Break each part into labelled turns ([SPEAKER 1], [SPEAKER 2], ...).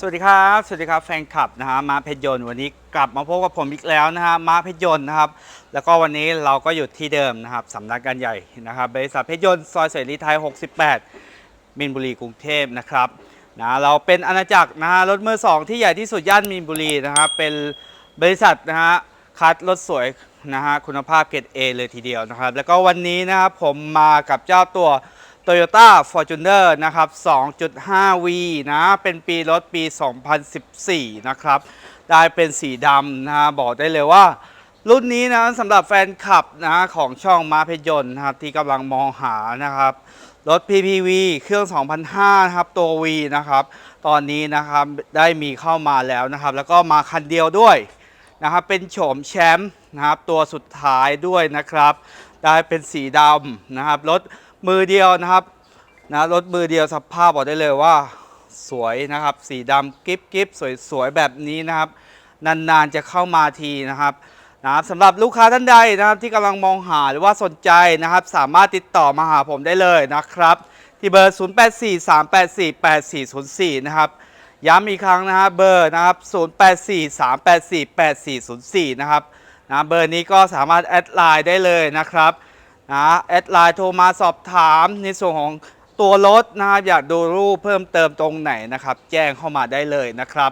[SPEAKER 1] สวัสดีครับ สวัสดีครับแฟนคลับนะฮะมาเพชรยนต์วันนี้กลับมาพบกับผมอีกแล้วนะฮะมาเพชรยนต์นะครับ แล้วก็วันนี้เราก็อยู่ที่เดิมนะครับสำนักงานใหญ่นะครับบริษัทเพชรยนต์ซอยเสรีไทย 68 มินบุรีกรุงเทพนะครับนะเราเป็นอาณาจักรนะฮะรถมือสองที่ใหญ่ที่สุดย่านมินบุรีนะครับเป็นบริษัทนะฮะคัดรถสวยนะฮะคุณภาพเกรด A เลยทีเดียวนะครับ แล้วก็วันนี้นะครับผมมากับเจ้าตัว Toyota Fortuner นะครับ 2.5V นะ เป็นปีรถปี 2014 นะครับ ได้เป็นสีดำนะ บอกได้เลยว่า รุ่นนี้นะสำหรับแฟนคลับนะของช่องมาเพยนนะครับ ที่กำลังมองหานะครับ รถ PPV เครื่อง 2005นะครับ ตัว V นะครับ ตอนนี้นะครับ ได้มีเข้ามาแล้วนะครับ แล้วก็มาคันเดียวด้วยนะครับ เป็นโฉมแชมป์นะครับ ตัวสุดท้ายด้วยนะครับ ได้เป็นสีดำนะครับ รถ มือเดียวนะครับนะรถมือเดียวสภาพบอกได้เลยว่าสวยนะครับ สีดำกิ๊บกิ๊บสวยๆ แบบนี้นะครับ นานๆจะเข้ามาทีนะครับนะครับสำหรับลูกค้าท่านใดนะครับที่กำลังมองหาหรือว่าสนใจนะครับ สามารถติดต่อมาหาผมได้เลยนะครับ ที่เบอร์ 0843848404 นะครับย้ำอีกครั้งนะฮะเบอร์นะครับ 0843848404 นะครับนะเบอร์นี้ก็สามารถแอดไลน์ได้เลยนะครับ นะแอดไลน์โทรมาสอบถามในส่วนของตัวรถนะครับอยากดูรูปเพิ่มเติมตรงไหนนะครับ แจ้งเข้ามาได้เลยนะครับ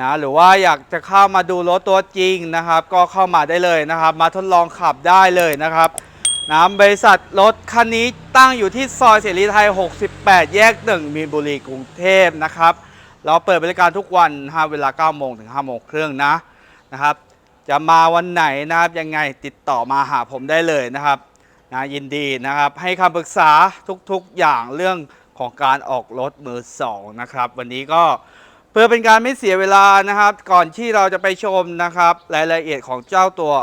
[SPEAKER 1] นะหรือว่าอยากจะเข้ามาดูรถตัวจริงนะครับ ก็เข้ามาได้เลยนะครับ มาทดลองขับได้เลยนะครับนะบริษัทรถคันนี้ตั้งอยู่ที่ซอยเสรีไทย 68 แยก 1 มีนบุรีกรุงเทพนะครับ เราเปิดบริการทุกวันนะฮะเวลา9โมงถึง5โมงครึ่งนะนะครับ จะมาวันไหนนะครับยังไงติดต่อมาหาผมได้เลยนะครับ นะยินดีนะครับให้คำปรึกษาทุกๆอย่างเรื่องของการออกรถมือสองนะครับ วันนี้ก็เพื่อเป็นการไม่เสียเวลานะครับ ก่อนที่เราจะไปชมนะครับ รายละเอียดของเจ้าตัว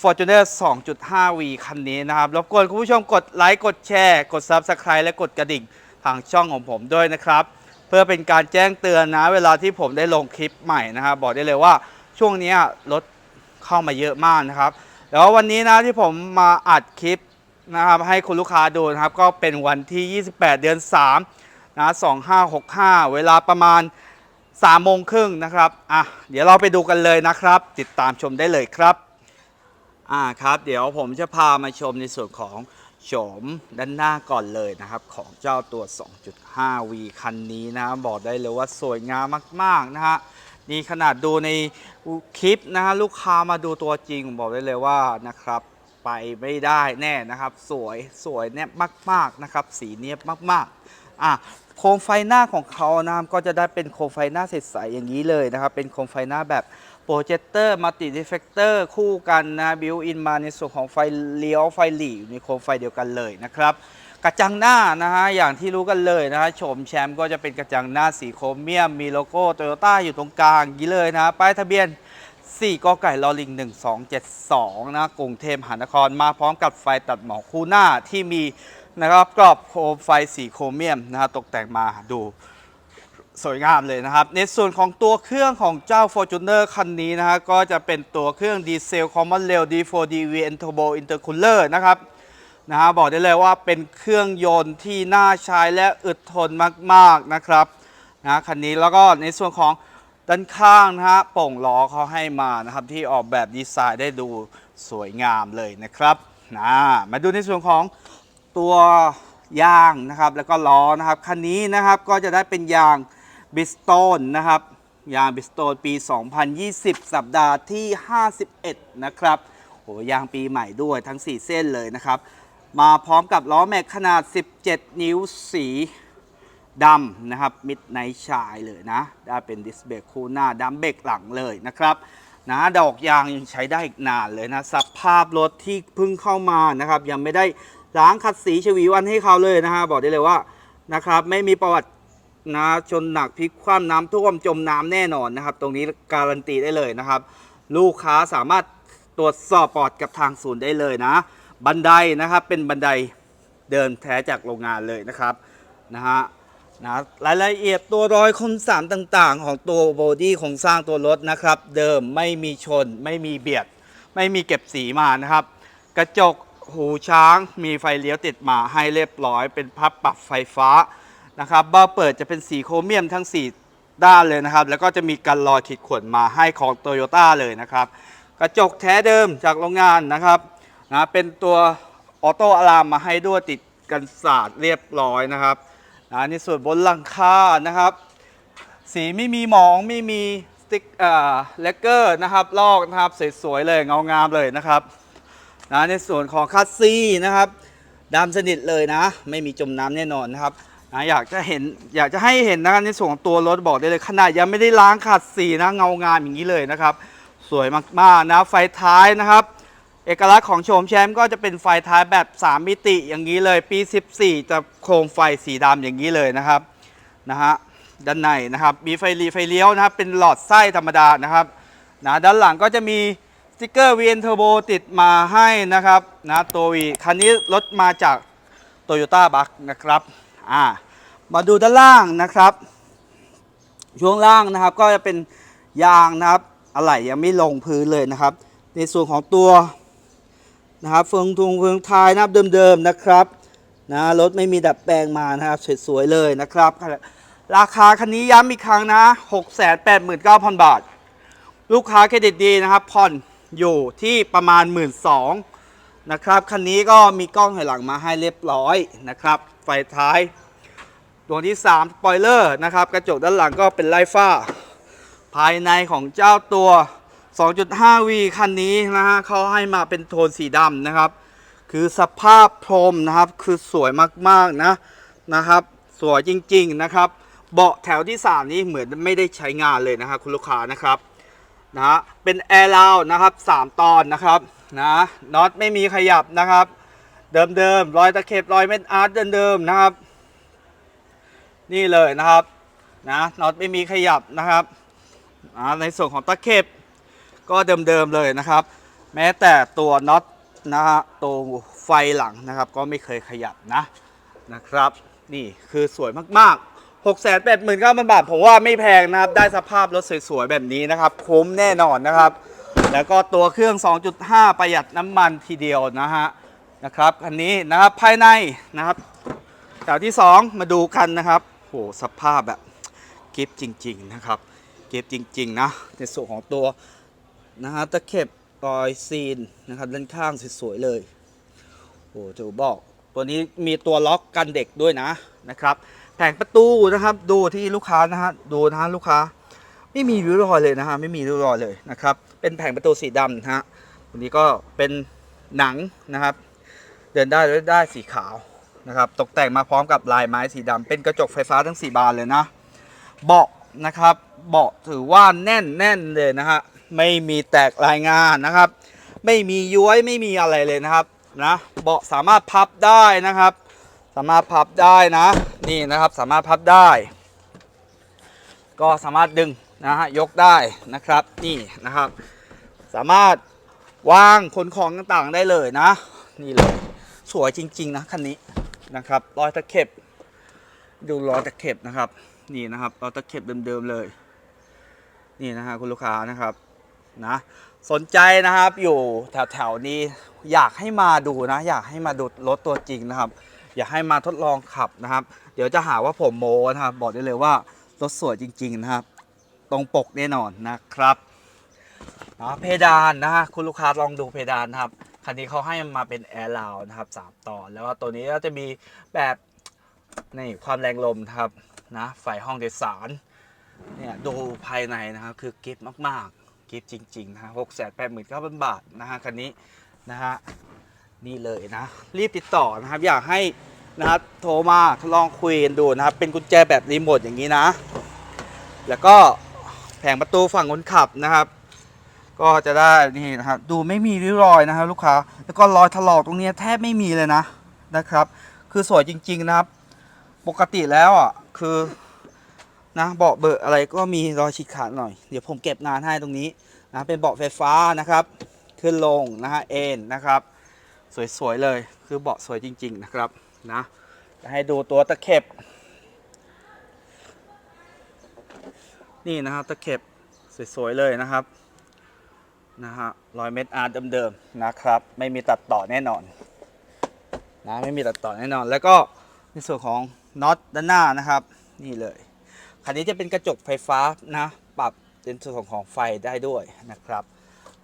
[SPEAKER 1] Fortuner 2.5V คันนี้นะครับ รบกวนคุณผู้ชมกดไลค์ กดแชร์ กด Subscribe และกดกระดิ่งทางช่องของผมด้วยนะครับ เพื่อเป็นการแจ้งเตือนนะ เวลาที่ผมได้ลงคลิปใหม่นะครับ บอกได้เลยว่าช่วงนี้รถเข้ามาเยอะมากนะครับ แล้ววันนี้นะที่ผมมาอัดคลิป นะครับให้คุณลูกค้าดูนะครับ ก็เป็นวันที่ 28 เดือน3นะ2565 เวลาประมาณ3โมงครึ่งนะครับอะเดี๋ยวเราไปดูกันเลยนะครับ ติดตามชมได้เลยครับอ่าครับ เดี๋ยวผมจะพามาชมในส่วนของโฉมด้านหน้าก่อนเลยนะครับ ของเจ้าตัว 2.5V คันนี้นะบอกได้เลยว่าสวยงามมาก ๆ นะฮะนี่ขนาดดูในคลิปนะฮะลูกค้ามาดูตัวจริงผมบอกได้เลยว่านะครับ ไปไม่ได้แน่นะครับ สวยสวยเนี่ยมาก ๆ นะครับ สีเนี้ยบมากๆอะโคมไฟหน้าของเขานะครับก็จะได้เป็นโคมไฟหน้าใสๆอย่างนี้เลยนะครับ เป็นโคมไฟหน้าแบบโปรเจคเตอร์มัลติดีเฟกเตอร์คู่กันนะบิวอินมาในส่วนของไฟเลี้ยวไฟหลีอยู่ในโคมไฟเดียวกันเลยนะครับกระจังหน้านะฮะอย่างที่รู้กันเลยนะฮะโฉมแชมป์ก็จะเป็นกระจังหน้าสีโครเมียมมีโลโก้โตโยต้าอยู่ตรงกลางอย่างนี้เลยนะป้ายทะเบียน 4กไก่ลอลิง 1272 นะกรุงเทพมหานครมาพร้อมกับไฟตัดหมอกคู่หน้าที่มีนะครับกรอบโคมไฟสีโครเมียมนะฮะตกแต่งมาดูสวยงามเลยนะครับ ในส่วนของตัวเครื่องของเจ้า Fortuner คันนี้นะฮะก็จะเป็นตัวเครื่องดีเซล Common Rail D4DV and Turbo Intercooler นะครับนะฮะบอกได้เลยว่าเป็นเครื่องยนต์ที่น่าใช้และอึดทนมาก ๆ นะครับนะคันนี้แล้วก็ในส่วนของ ด้านข้างนะฮะโป่งล้อเขาให้มานะครับที่ออกแบบดีไซน์ได้ดูสวยงามเลยนะครับนะมาดูในส่วนของตัวยางนะครับแล้วก็ล้อนะครับคันนี้นะครับก็จะได้เป็นยางบิสโตนนะครับยางบิสโตนปี 2020 สัปดาห์ที่ 51 นะครับโหยางปีใหม่ด้วยทั้ง 4 เส้นเลยนะครับ มาพร้อมกับล้อแม็กขนาด 17 นิ้วสี ดำนะครับมิดไนท์ชายเลยนะ ได้เป็นดิสเบรกคู่หน้าดำเบรกหลังเลยนะครับนะดอกยางยังใช้ได้อีกนานเลยนะสภาพรถที่เพิ่งเข้ามานะครับยังไม่ได้ล้างขัดสีชวีวันให้เขาเลยนะฮะบอกได้เลยว่านะครับไม่มีประวัตินะชนหนักพลิกคว่ำน้ำท่วมจมน้ำแน่นอนนะครับ ตรงนี้การันตีได้เลยนะครับ ลูกค้าสามารถตรวจสอบปอดกับทางศูนย์ได้เลยนะ บันไดนะครับเป็นบันไดเดินแท้จากโรงงานเลยนะครับนะฮะ นะรายละเอียดตัวรอยคนสามต่างๆ ของตัวบอดี้ของสร้างตัวรถนะครับ เดิมไม่มีชน ไม่มีเบียด ไม่มีเก็บสีมานะครับ กระจกหูช้างมีไฟเลี้ยวติดมาให้เรียบร้อย เป็นพับปรับไฟฟ้านะครับเบาเปิดจะเป็นสีโครเมียมทั้ง 4 ด้านเลยนะครับ แล้วก็จะมีกันรอยขีดข่วนมาให้ของโตโยต้าเลยนะครับ กระจกแท้เดิมจากโรงงานนะครับนะเป็นตัวออโต้อะลามมาให้ด้วยติดกันสาดเรียบร้อยนะครับ นะในส่วนบนหลังคานะครับ สีไม่มีหมองไม่มีสติ๊กเอ่อเลกเกอร์นะครับลอกนะครับสวยๆเลยเงางามเลยนะครับนะในส่วนของคัสซีนะครับดำสนิทเลยนะ ไม่มีจมน้ำแน่นอนนะครับนะอยากจะเห็นอยากจะให้เห็นนะครับในส่วนของตัวรถบอกได้เลยขนาดยังไม่ได้ล้างขัดสีนะเงางามอย่างนี้เลยนะครับ สวยมากๆนะไฟท้ายนะครับ เอกลักษณ์ของโฉมแชมป์ก็จะเป็นไฟท้ายแบบ 3 มิติอย่างนี้เลย ปี 14 จะโคมไฟสีดำอย่างนี้เลยนะครับนะฮะด้านในนะครับมีไฟรีไฟเลี้ยวนะครับเป็นหลอดไส้ธรรมดานะครับนะด้านหลังก็จะมีสติกเกอร์ VN Turbo ติดมาให้นะครับนะตัววีคันนี้รถมาจาก Toyota b u c นะครับอ่ามาดูด้านล่างนะครับ ช่วงล่างนะครับก็จะเป็นยางนะครับอะไหล่ยังไม่ลงพื้นเลยนะครับ ในส่วนของตัว นะครับเฟืองทุงเฟืองท้ายนะครับเดิมๆนะครับนะรถไม่มีดัดแปลงมานะครับสวยๆเลยนะครับ ราคาคันนี้ย้ำอีกครั้งนะ 689,000 บาท ลูกค้าเครดิตดีนะครับผ่อนอยู่ที่ประมาณ 1 2ื่นนะครับคันนี้ก็มีกล้องถอยหลังมาให้เรียบร้อยนะครับ ไฟท้ายตัวที่3สปอยเลอร์นะครับ กระจกด้านหลังก็เป็นไลฟ้า ภายในของเจ้าตัว 2.5V คันนี้นะฮะเขาให้มาเป็นโทนสีดำนะครับ คือสภาพพรมนะครับคือสวยมากๆนะนะครับ สวยจริงๆนะครับ เบาะแถวที่ 3 นี้เหมือนไม่ได้ใช้งานเลยนะครับคุณลูกค้านะครับนะฮะเป็นแอร์ลาวนะครับ 3 ตอนนะครับนะน็อตไม่มีขยับนะครับ เดิมๆรอยตะเข็บรอยเม็ดอาร์ตเดิมๆนะครับ นี่เลยนะครับนะน็อตไม่มีขยับนะครับในส่วนของตะเข็บ ก็เดิมๆเลยนะครับ แม้แต่ตัวน็อตนะฮะตัวไฟหลังนะครับ ก็ไม่เคยขยับนะนะครับ นี่คือสวยมากๆ6 8 9 0 0 0 บาท ผมว่าไม่แพงนะครับ ได้สภาพรถสวยๆ แบบนี้นะครับ คุ้มแน่นอนนะครับ แล้วก็ตัวเครื่อง 2.5 ประหยัดน้ำมันทีเดียวนะฮะนะครับคันนี้นะครับภายในนะครับแถวที่ 2 มาดูกันนะครับโหสภาพแบบกิฟจริง ๆ นะครับกิฟจริง ๆ นะ ในส่วนของตัว นะฮะตะเข็บรอยซีนนะครับด้านข้างสวยๆเลยโอ้จะบอกตัวนี้มีตัวล็อกกันเด็กด้วยนะนะครับแผงประตูนะครับดูที่ลูกค้านะฮะดูนะฮะลูกค้า ไม่มีริ้วรอยเลยนะฮะไม่มีริ้วรอยเลยนะครับเป็นแผงประตูสีดำนะฮะตัวนี้ก็เป็นหนังนะครับ เดินได้ด้วยได้สีขาวนะครับตกแต่งมาพร้อมกับลายไม้สีดำเป็นกระจกไฟฟ้าทั้ง 4 บานเลยนะ เบาะนะครับ เบาะถือว่าแน่นแน่นเลยนะฮะ ไม่มีแตกรายงานนะครับ ไม่มีย้วยไม่มีอะไรเลยนะครับนะเบาะสามารถพับได้นะครับ สามารถพับได้นะนี่นะครับสามารถพับได้ ก็สามารถดึงนะฮะยกได้นะครับนี่นะครับ สามารถวางขนของต่างๆได้เลยนะ นี่เลยสวยจริง ๆ นะคันนี้นะครับรอยตะเข็บ ดูรอยตะเข็บนะครับ นี่นะครับรอยตะเข็บเดิมๆเลย นี่นะฮะคุณลูกค้านะครับ นะสนใจนะครับอยู่แถวๆนี้อยากให้มาดูนะ อยากให้มาดูรถตัวจริงนะครับ อยากให้มาทดลองขับนะครับ เดี๋ยวจะหาว่าผมโม้นะครับ บอกได้เลยว่ารถสวยจริง ๆ นะครับ ตรงปกแน่นอนนะครับนะเพดานนะฮะคุณลูกค้าลองดูเพดานนะครับคันนี้เขาให้มาเป็นแอร์ลาวนะครับสามตอน แล้วก็ตัวนี้ก็จะมีแบบนี่ความแรงลมนะครับนะไฟห้องโดยสารเนี่ยดูภายในนะครับคือกิฟมากๆ กิฟต์จริงๆนะหกแสนแปดหมื่นเก้าพันบาทนะฮะคันนี้นะฮะนี่เลยนะ รีบติดต่อนะครับ อยากให้นะครับโทรมาทดลองคุยกันดูนะครับ เป็นกุญแจแบบรีโมทอย่างนี้นะ แล้วก็แผงประตูฝั่งคนขับนะครับ ก็จะได้นี่นะครับ ดูไม่มีริ้วรอยนะครับ ลูกค้า แล้วก็รอยถลอกตรงเนี้ยแทบไม่มีเลยนะนะครับ คือสวยจริง ๆนะครับ ปกติแล้วอะคือ นะเบาะเบอะอะไรก็มีรอยฉีกขาดหน่อย เดี๋ยวผมเก็บงานให้ตรงนี้นะเป็นเบาะไฟฟ้านะครับ ขึ้นลงนะฮะเอ็นนะครับ สวยๆเลยคือเบาะสวยจริง ๆ นะครับนะจะให้ดูตัวตะเข็บ นี่นะครับตะเข็บสวยๆเลยนะครับนะฮะรอยเม็ดอาร์เดิมๆนะครับ ไม่มีตัดต่อแน่นอนนะไม่มีตัดต่อแน่นอน แล้วก็ในส่วนของน็อตด้านหน้านะครับ นี่เลย คันนี้จะเป็นกระจกไฟฟ้านะ ปรับเป็นส่วนของไฟได้ด้วยนะครับ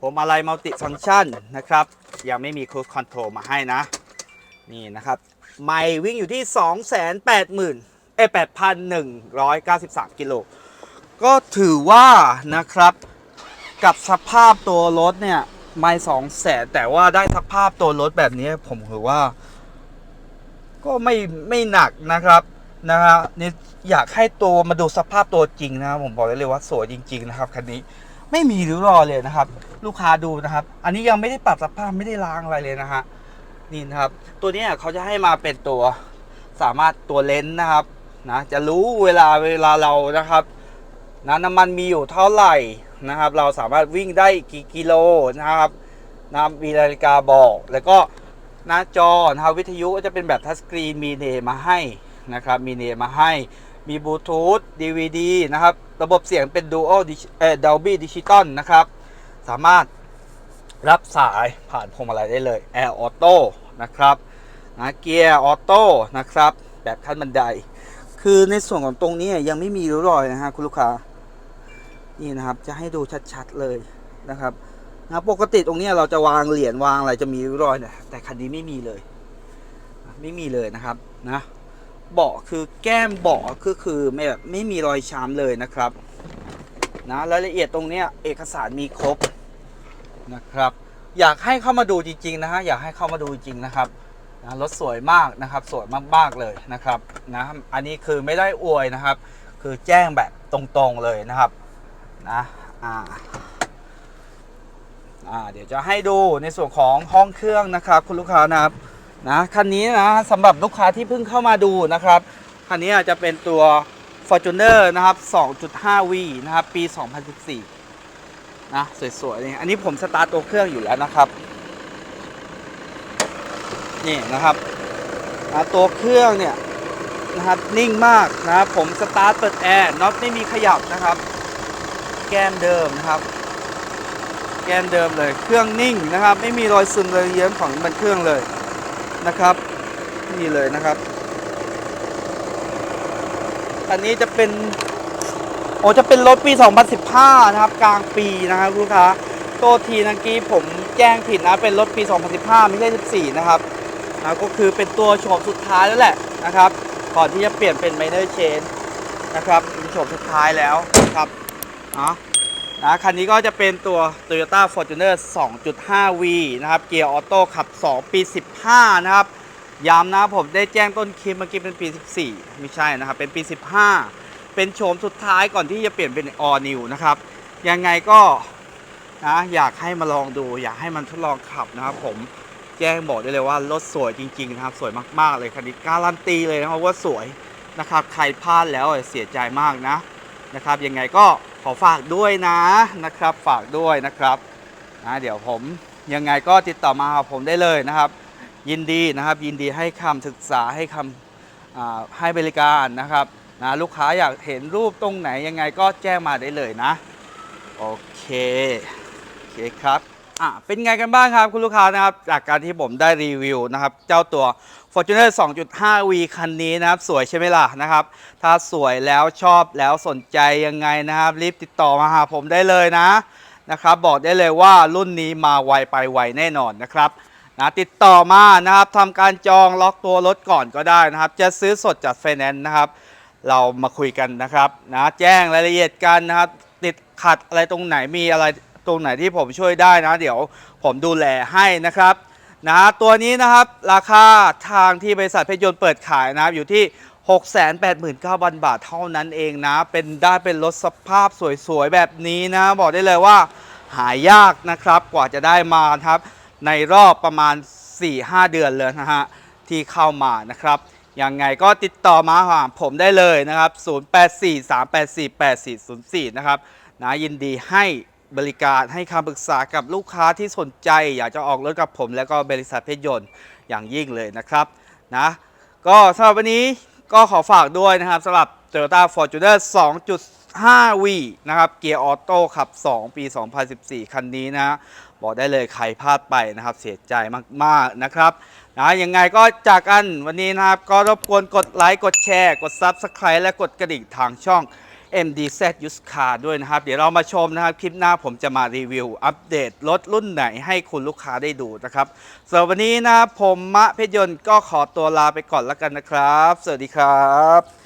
[SPEAKER 1] ผมอะไรมัลติฟังชันนะครับ ยังไม่มีคู e คอนโทรลมาให้นะ นี่นะครับ ไม่วิ่งอยู่ที่ 280,000เอ้8,193 กิโล ก็ถือว่านะครับ กับสภาพตัวรถเนี่ย ไม่สองแสนแต่ว่าได้สภาพตัวรถแบบนี้ผมถือว่า ก็ไม่ไม่หนักนะครับ นะฮะนี่อยากให้ตัวมาดูสภาพตัวจริงนะครับผมบอกได้เลยว่าสวยจริง ๆ นะครับคันนี้ไม่มีริ้วรอยเลยนะครับ ลูกค้าดูนะครับ อันนี้ยังไม่ได้ปรับสภาพไม่ได้ล้างอะไรเลยนะฮะนี่นะครับ ตัวนี้เขาจะให้มาเป็นตัวสามารถตัวเลนส์นะครับนะจะรู้เวลาเวลาเรานะครับนะน้ำมันมีอยู่เท่าไหร่นะครับ เราสามารถวิ่งได้กี่กิโลนะครับนะมีนาฬิกาบอก แล้วก็หน้าจอนะครับวิทยุก็จะเป็นแบบทัชสกรีนมีเนมมาให้ นะครับมีเนมมาให้มีบลูทูธ DVD นะครับ ระบบเสียงเป็น Dual Digi- เอ่อ Dolby Digital นะครับ สามารถรับสายผ่านพวงมาลัยได้เลย Air Auto นะครับนะเกียร์ออโต้นะครับ แบบขั้นบันได คือในส่วนของตรงนี้ยังไม่มีริ้วรอยนะฮะคุณลูกค้า นี่นะครับจะให้ดูชัดๆเลยนะครับนะปกติตรงนี้เราจะวางเหรียญวางอะไรจะมีริ้วรอยเนี่ยแต่คันนี้ไม่มีเลย ไม่มีเลยนะครับนะ เบาะคือแก้มเบาะก็คือไม่แบบไม่มีรอยช้ำเลยนะครับนะรายละเอียดตรงเนี้ยเอกสารมีครบนะครับ อยากให้เข้ามาดูจริงๆนะฮะอยากให้เข้ามาดูจริงนะครับนะรถสวยมากนะครับ สวยมากๆเลยนะครับนะอันนี้คือไม่ได้อวยนะครับ คือแจ้งแบบตรงๆเลยนะครับนะอ่าอ่าเดี๋ยวจะให้ดูในส่วนของห้องเครื่องนะครับ คุณลูกค้านะครับ นะคันนี้นะสำหรับลูกค้าที่เพิ่งเข้ามาดูนะครับ คันนี้จะเป็นตัว Fortuner นะครับ 2.5V นะครับ ปี 2014 นะ สวยๆนี่อันนี้ผมสตาร์ทตัวเครื่องอยู่แล้วนะครับ นี่นะครับนะตัวเครื่องเนี่ยนะครับนิ่งมากนะครับผมสตาร์ทเปิดแอร์น็อตไม่มีขยับนะครับ แก้มเดิมนะครับ แก้มเดิมเลยเครื่องนิ่งนะครับ ไม่มีรอยซึมรอยเยิ้มของมันเครื่องเลย นะครับ นี่เลยนะครับ อันนี้จะเป็นโอ้จะเป็นรถปี 2015 นะครับ กลางปีนะครับลูกค้าโทษทีเมื่อกี้ผมแจ้งผิดนะเป็นรถปี 2015 ไม่ใช่ 14 นะครับนะก็คือเป็นตัวโฉมสุดท้ายแล้วแหละนะครับ ก่อนที่จะเปลี่ยนเป็น minor change นะครับเป็นโฉมสุดท้ายแล้วนะครับอะ นะคันนี้ก็จะเป็นตัว Toyota Fortuner 2.5V นะครับ เกียร์ออโต้ขับ 2 ปี 15 นะครับย้ำนะผมได้แจ้งต้นคลิปเมื่อกี้เป็นปี 14 ไม่ใช่นะครับ เป็นปี 15 เป็นโฉมสุดท้ายก่อนที่จะเปลี่ยนเป็น All New นะครับ ยังไงก็นะอยากให้มาลองดู อยากให้มันทดลองขับนะครับผมแจ้งบอกได้เลยว่ารถสวยจริง ๆ นะครับ สวยมากๆเลยคันนี้การันตีเลยนะครับว่าสวยนะครับ ใครพลาดแล้วเสียใจมากนะนะครับ ยังไงก็ อฝากด้วยนะนะครับ ฝากด้วยนะครับนะเดี๋ยวผมยังไงก็ติดต่อมาหาผมได้เลยนะครับ ยินดีนะครับยินดีให้คำศึกษาให้คำให้บริการนะครับนะลูกค้าอยากเห็นรูปตรงไหนยังไงก็แจ้งมาได้เลยนะ โอเคโอเคครับอะเป็นไงกันบ้างครับคุณลูกค้านะครับ จากการที่ผมได้รีวิวนะครับ เจ้าตัว Fortuner 2.5V คันนี้นะครับ สวยใช่ไหมล่ะนะครับ ถ้าสวยแล้วชอบแล้วสนใจยังไงนะครับ รีบติดต่อมาหาผมได้เลยนะนะครับ บอกได้เลยว่ารุ่นนี้มาไวไปไวแน่นอนนะครับนะติดต่อมานะครับทำการจองล็อกตัวรถก่อนก็ได้นะครับ จะซื้อสดจัดไฟแนนซ์นะครับ เรามาคุยกันนะครับนะแจ้งรายละเอียดกันนะครับ ติดขัดอะไรตรงไหนมีอะไรตรงไหนที่ผมช่วยได้นะ เดี๋ยวผมดูแลให้นะครับ นะตัวนี้นะครับราคาทางที่บริษัทเพชรยนต์เปิดขายนะครับอยู่ที่ 689,000 บาทเท่านั้นเองนะ เป็นได้เป็นรถสภาพสวยๆ แบบนี้นะ บอกได้เลยว่าหายากนะครับกว่าจะได้มาครับ ในรอบประมาณ 4-5 เดือนเลยนะฮะ ที่เข้ามานะครับยังไงก็ติดต่อมาหาผมได้เลยนะครับ 0843848404 นะครับนะยินดีให้ บริการให้คำปรึกษากับลูกค้าที่สนใจ อยากจะออกรถกับผมแล้วก็บริษัทเพชรยนต์อย่างยิ่งเลยนะครับนะก็สำหรับวันนี้ก็ขอฝากด้วยนะครับสำหรับ Toyota Fortuner 2.5V นะครับเกียร์ออโต้ขับ 2 ปี 2014 คันนี้นะบอกได้เลยใครพลาดไปนะครับเสียใจมากๆนะครับนะยังไงก็จากกันวันนี้นะครับ ก็รบกวนกดไลค์ กดแชร์ กด Subscribe และกดกระดิ่งทางช่อง MDZ Used Car ด้วยนะครับ เดี๋ยวเรามาชมนะครับ คลิปหน้าผมจะมารีวิว อัปเดตรถรุ่นไหนให้คุณลูกค้าได้ดูนะครับสำหรับวันนี้นะผมมะเพชรยนต์ก็ขอตัวลาไปก่อนแล้วกันนะครับ สวัสดีครับ